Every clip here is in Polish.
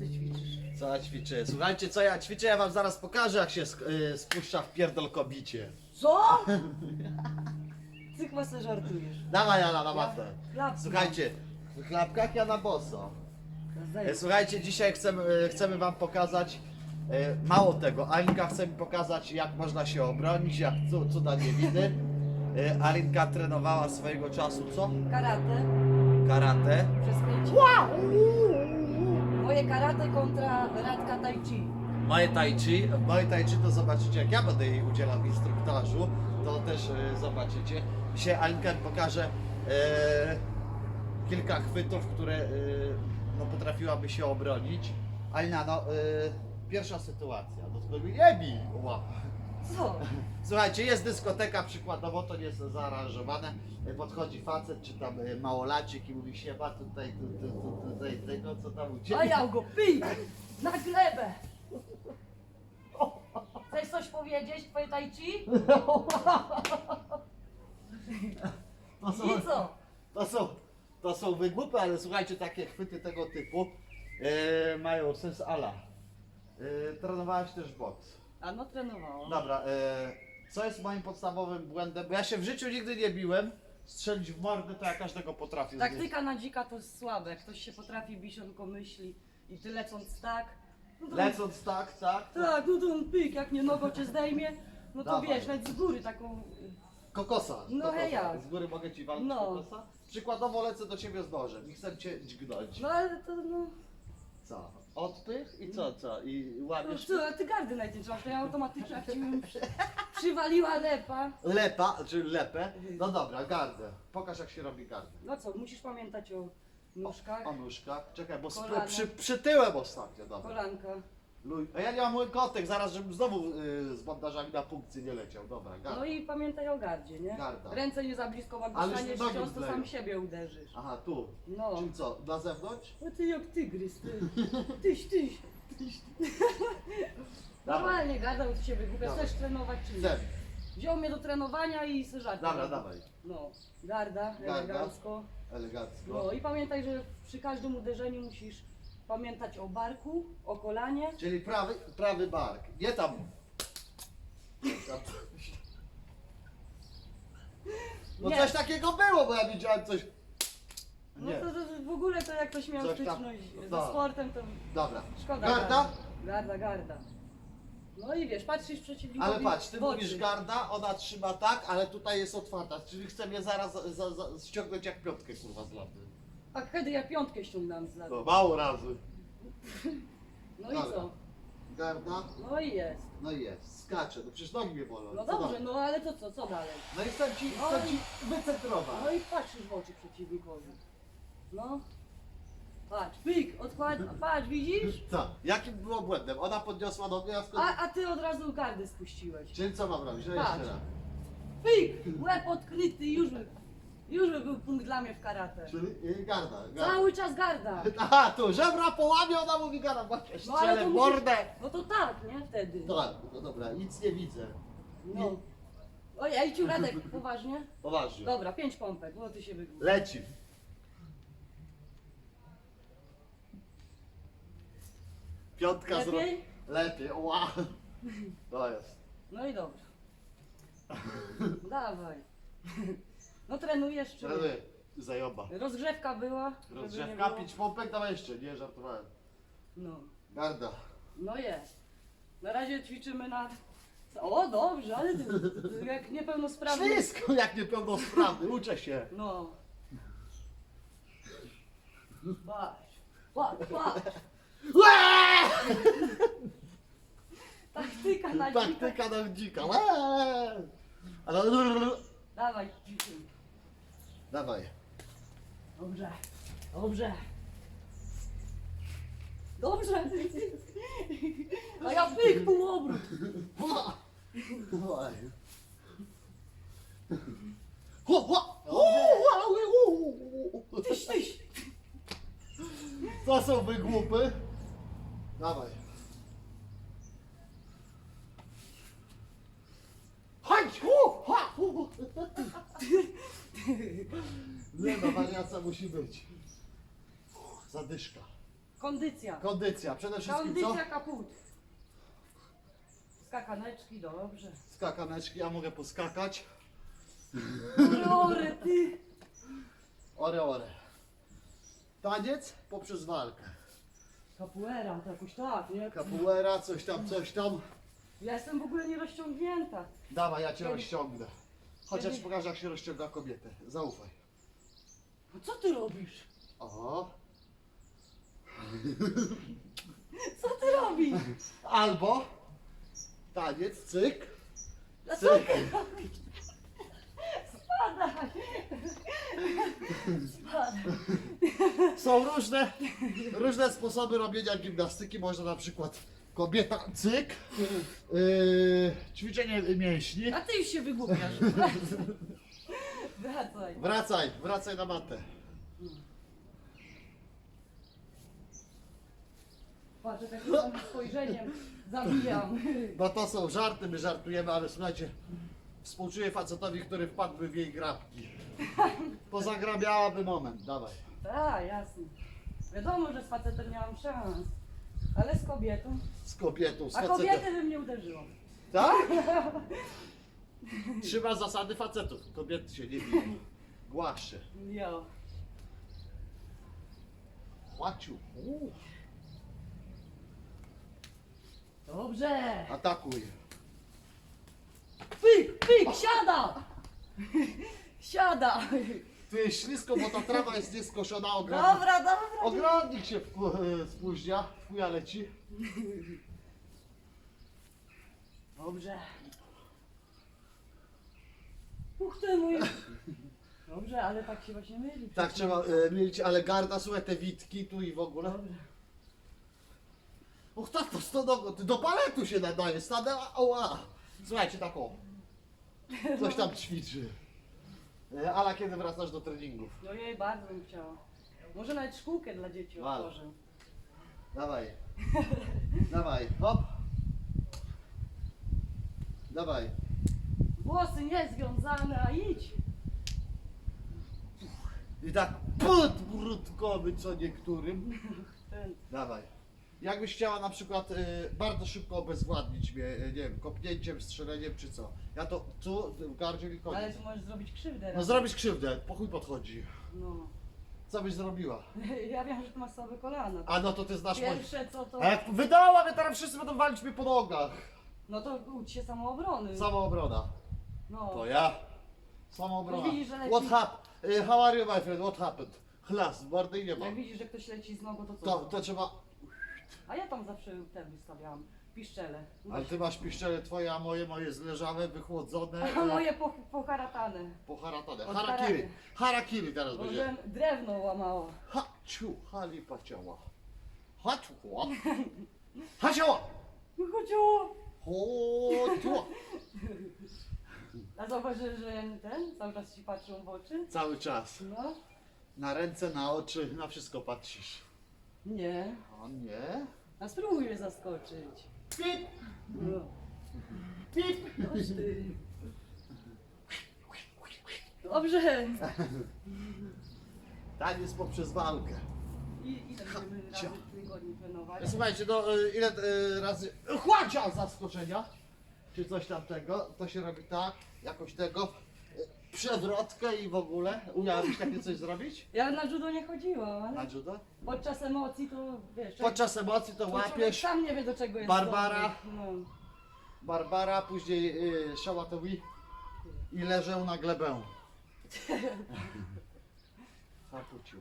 ty ćwiczysz? Co ja ćwiczę? Słuchajcie, co ja ćwiczę, ja wam zaraz pokażę, jak się sk- y, spuszcza w pierdol kobicie. Co? Chyba sobie żartujesz. Dawaj Jana na matę. Chlap. Słuchajcie, w klapkach ja na boso. E, Słuchajcie, dzisiaj chcemy, e, chcemy wam pokazać, e, mało tego, Alinka chce mi pokazać, jak można się obronić, jak cu- cuda nie widy. E, Alinka trenowała swojego czasu, co? Karate Karate. przez 5 Moje karate kontra Radka Tai Chi. Moje tai chi, moje tai chi to zobaczycie, jak ja będę jej udzielał instruktażu, to też e, zobaczycie. Dzisiaj Alinka pokaże e, kilka chwytów, które e, no, potrafiłaby się obronić. Alina, no, e, pierwsza sytuacja, do tego nie bij, ła. Co? Słuchajcie, jest dyskoteka przykładowo, to nie jest zaaranżowane. Podchodzi facet czy tam e, małolacik i mówi siema tutaj, tu, tu, tu, tutaj, tego co tam u A ciebie. ja go pij! Na glebę! Chcesz coś powiedzieć, Tai Chi? To są, I co? to są, to są wygłupy, ale słuchajcie, takie chwyty tego typu e, mają sens ala. E, trenowałeś też boks. A no trenowałam. Dobra, e, co jest moim podstawowym błędem? Bo ja się w życiu nigdy nie biłem. Strzelić w mordę to ja każdego potrafię znieść. Taktyka na dzika to jest słabe. Ktoś się potrafi bić, on tylko myśli i ty lecąc tak. No to Lecąc tak, tak. Tak, no to on pyk, jak nie nogą cię zdejmie, no to Dawaj. wiesz, nawet z góry taką. Kokosa. No kokosa. hej, jak? Z góry mogę ci walnąć No. kokosa? Przykładowo lecę do ciebie z nożem i chcę cię dźgnąć. No ale to no. Co? Odpych i co, co? I no łamiesz co, ty gardy trzymasz, to ja automatycznie jak ci bym przy, przywaliła lepa. Lepa, czy lepę. No dobra, gardę. Pokaż jak się robi gardę. No co, musisz pamiętać o nóżkach, O nóżkach. Czekaj, bo sp- Kolana. przy, przytyłem ostatnio, dobra. kolanka. Luj. A ja nie mam mój kotek, zaraz żebym znowu y, z bandażami na punkcję nie leciał. Dobra, garda. No i pamiętaj o gardzie, nie? Garda. Ręce nie za blisko, bo jak Ale dostaniesz cios, to sam siebie uderzysz. Aha, tu. No. Czyli co, na zewnątrz? No ty jak tygrys, ty. Tyś, tyś. Dawaj. Normalnie garda, się wygłupia. Dawaj. Chcesz trenować czy nie? Chcę. Wziął mnie do trenowania i żarty Dobra, dawaj. No, garda, Garda. elegancko. Elegancko. No i pamiętaj, że przy każdym uderzeniu musisz pamiętać o barku, o kolanie. Czyli prawy, prawy bark. Nie tam. No Nie. coś takiego było, bo ja widziałem coś. No Nie. to, to w ogóle to jak ktoś miał Coś tam- styczność ze no. sportem, to Dobra. szkoda. Garda? Garda, garda. No i wiesz, patrzysz przeciwnikowi Ale patrz, ty w oczy. mówisz garda, ona trzyma tak, ale tutaj jest otwarta, czyli chce mnie zaraz za, za, za, ściągnąć jak piątkę kurwa z laty. A kiedy ja piątkę ściągnąłem z lat. No mało razy. No i Dobra. co? Garda, No i jest. no i jest, skacze, no przecież nogi mnie bolą. No Co dobrze, dalej? no ale to co, co dalej? No i chcę ci, No chcę i- ci wycentrować. No i patrzysz w oczy przeciwnikowi. No. Patrz, pyk, odkład, patrz, widzisz? Co? Jakim było błędem? Ona podniosła nogę, ja skąd... A, a ty od razu gardy spuściłeś. Czyli co mam robić? No Patrz. jeszcze raz. Pyk, łeb odkryty, już już by był punkt dla mnie w karate. Czyli y, garda, garda. Cały czas garda. Aha, tu, żebra połamie, ona mówi garda, właśnie, No ale strzelę to w musisz- mordę. No to tak, nie? Wtedy. Tak, no dobra, nic nie widzę. No. Ojej, ci Radek, poważnie? Poważnie. Dobra, pięć pompek, bo ty się wygłupisz. Leci. Piątka zro... Lepiej? Lepiej, ła. To jest. No i dobrze. Dawaj. No trenujesz czy Trenuję. Zajoba. Rozgrzewka była. żeby nie Rozgrzewka, było. pięć pompek, dawaj jeszcze, nie żartowałem. No. Garda. No jest. Na razie ćwiczymy na... O, dobrze, ale ty, ty jak niepełnosprawny... Ślisko, jak niepełnosprawny, uczę się. No. Patrz, patrz, patrz. Łe! Taktyka na dzika. Taktyka na dzika. Ale... Dawaj, ćwiczymy. Dawaj. Dobrze, dobrze. Dobrze. A ja pyk, półobrót. Dawaj. Ho, ho! Tyś, tyś. To są wygłupy. Dawaj. Chodź! Hu, ha, hu. Nie no, wariacja musi być. Uff, Zadyszka. Kondycja. Kondycja, przede wszystkim co? Kondycja kaput. Skakaneczki, dobrze. Skakaneczki, ja mogę poskakać. Rory, ty. Ore, ore. Taniec poprzez walkę. Capoeira, to jakoś tak, nie? Capoeira, coś tam, coś tam. Ja jestem w ogóle nierozciągnięta. Dawaj, ja cię rozciągnę. Chociaż pokażę jak się rozciąga kobietę. Zaufaj. No co ty robisz? O. Co ty robisz? Albo taniec, cyk. No co ty robisz? Spadaj. Spadaj. Są różne, różne sposoby robienia gimnastyki. Można na przykład kobieta, cyk. Yy, ćwiczenie mięśni. A ty już się wygłupiasz. Wracaj. Wracaj. Wracaj, na matę. Patrz, jak takim samym spojrzeniem zabijam. No to są żarty, my żartujemy, ale słuchajcie, współczuję facetowi, który wpadłby w jej grabki. Pozagrabiałaby moment, dawaj. Tak, jasne. Wiadomo, że z facetem nie mam szans. Ale z kobietą. Z kobietą, z A facetem. kobiety bym nie uderzyła. Tak? Trzyma zasady facetów. Kobiety się nie biją. Głaszcze. Jo. Łaciu. Uuu. Dobrze. Atakuj. Pyk, pyk, siada! Siada! Jest ślisko, bo ta trawa jest nieskoszona. Ogrodnik, Dobra, dobra. ogrodnik się e, spóźnia. Fuja leci. Dobrze. Uch ty mój. Dobrze, ale tak się właśnie myli. Tak trzeba e, mieć, ale garda, słuchaj, te witki tu i w ogóle. Dobrze. Och tak, to sto nogo, ty do baletu się nadaje, stanę, oła. Słuchajcie, taką. Coś tam ćwiczy. E, Ala, kiedy wracasz do treningów? Ojej, bardzo bym chciała. Może nawet szkółkę dla dzieci Wal. otworzę. Dawaj. Dawaj, hop. Dawaj. Włosy niezwiązane, a idź. I tak put brudkowy co niektórym. Ten. Dawaj. Jakbyś chciała na przykład y, bardzo szybko obezwładnić mnie, y, nie wiem, kopnięciem, strzeleniem czy co. Ja to tu w gardzie i Ale koniec. tu możesz zrobić krzywdę. No raz. zrobisz krzywdę, po chuj podchodzi. No. Co byś zrobiła? Ja wiem, że ty masz słabe kolana. A no to ty znasz moje... Pierwsze co to... A jak wydała mnie, teraz wszyscy będą walić mnie po nogach. No to ucz się samoobrony. Samoobrona. No. To ja. Samoobrona. Widzisz, że leci- What happened? How are you my friend? What happened? Chlas, mordy nie ma. Jak widzisz, że ktoś leci z nogą, to co? To, to trzeba... A ja tam zawsze te wystawiałam. Piszczele. Ale ty masz piszczele twoje, a moje, moje zleżałe, wychłodzone, A moje po, poharatane. poharatane. Od Harakiri. karate. Harakiri teraz będzie. Może drewno łamało. Ha, ciu, hali paciała. Ha, ciu, ha, ciała. No chodziło. Ho, ciu. A zauważyłeś, że ten cały czas ci patrzą w oczy? Cały czas. No. Na ręce, na oczy, na wszystko patrzysz. Nie. O nie. A spróbuj mnie zaskoczyć. Pip, No. pip. Ty. Dobrze. Taniec poprzez walkę. I ile będziemy razy w tygodniu trenować? Słuchajcie, no y, ile y, razy chłacia zaskoczenia, czy coś tamtego, to się robi tak, jakoś tego, przewrotkę i w ogóle. Umiałabyś takie coś zrobić? Ja na judo nie chodziłam, ale Na judo? podczas emocji to wiesz. Podczas emocji to to człowiek łapiesz, sam nie wie do czego jest Barbara. No. Barbara, później y, szałatowi i leżę na glebę. Zapucił.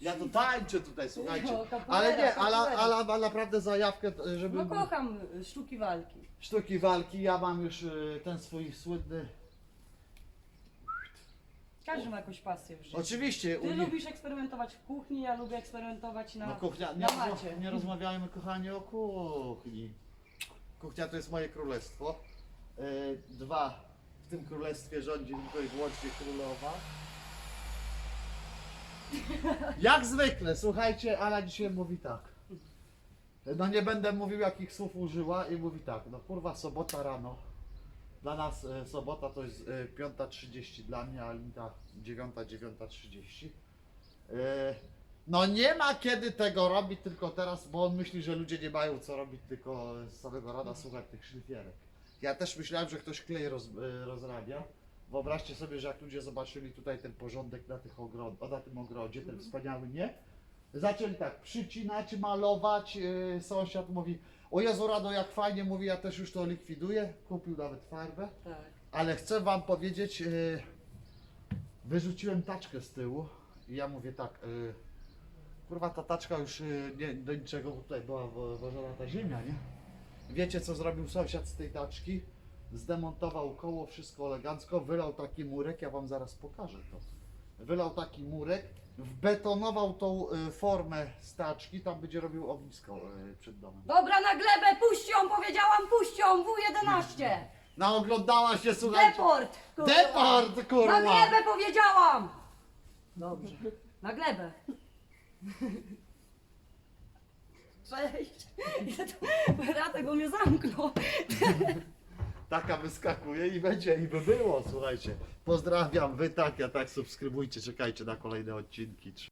Ja to tańczę tutaj, słuchajcie. No, capoeira, Ale nie, Ala, capoeira. Ala ma naprawdę zajawkę, żeby... no kocham y, sztuki walki. sztuki walki. Ja mam już y, ten swój słynny. Każdy ma jakąś pasję w życiu. Oczywiście, Ty nich. lubisz eksperymentować w kuchni, ja lubię eksperymentować na, No kuchnia, nie, na rozma- macie. nie rozmawiajmy kochani o kuchni. Kuchnia to jest moje królestwo. Y, dwa, w tym królestwie rządzi tylko i wyłącznie królowa. Jak zwykle, słuchajcie, Ala dzisiaj mówi tak. No nie będę mówił jakich słów użyła i mówi tak, no kurwa sobota rano. Dla nas e, sobota to jest e, 5.30 dla mnie, a Alinka 9, 9.30. E, No nie ma kiedy tego robić tylko teraz, bo on myśli, że ludzie nie mają co robić, tylko z samego rana słuchać tych szlifierek. Ja też myślałem, że ktoś klej roz, y, rozrabia. Wyobraźcie sobie, że jak ludzie zobaczyli tutaj ten porządek na, tych ogro- o, na tym ogrodzie, ten wspaniały, nie? Zaczęli tak przycinać, malować. Sąsiad mówi, o Jezu Rado, jak fajnie, mówi, ja też już to likwiduję. Kupił nawet farbę. Tak. Ale chcę wam powiedzieć, yy, wyrzuciłem taczkę z tyłu i ja mówię tak, yy, kurwa ta taczka już yy, nie, do niczego, tutaj była wo- wożona ta ziemia, nie? Wiecie co zrobił sąsiad z tej taczki? Zdemontował koło, wszystko elegancko, wylał taki murek, ja wam zaraz pokażę to. Wylał taki murek, wbetonował tą y, formę staczki, tam będzie robił ognisko y, przed domem. Dobra, na glebę, puść ją, powiedziałam, puść ją, W11. No oglądała się, słuchajcie. Deport! kurwa. Deport, Na kurwa! glebę powiedziałam! Dobrze. Na glebę. Cześć. Ja tu- Radek, bo mnie zamknął. Taka wyskakuje i będzie, i by było, słuchajcie. Pozdrawiam, wy tak, ja tak, subskrybujcie, czekajcie na kolejne odcinki.